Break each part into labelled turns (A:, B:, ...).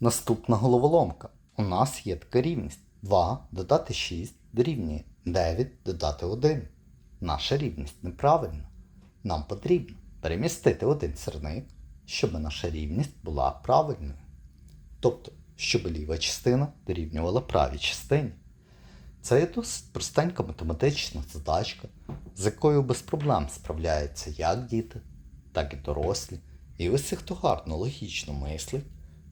A: Наступна головоломка. У нас є така рівність 2 додати 6 дорівнює 9 додати 1. Наша рівність неправильна. Нам потрібно перемістити один сірник, щоб наша рівність була правильною. Тобто, щоб ліва частина дорівнювала правій частині. Це є досить простенька математична задачка, з якою без проблем справляються як діти, так і дорослі. І усі, хто гарно логічно мислить,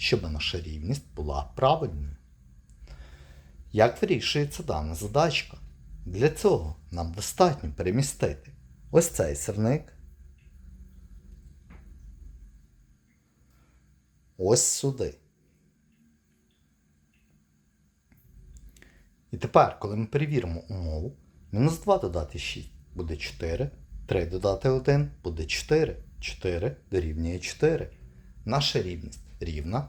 A: щоб наша рівність була правильною. Як вирішується дана задачка? Для цього нам достатньо перемістити ось цей сірник. Ось сюди. І тепер, коли ми перевіримо умову, мінус 2 додати 6 буде 4, 3 додати 1 буде 4, 4 дорівнює 4. Наша рівність рівна,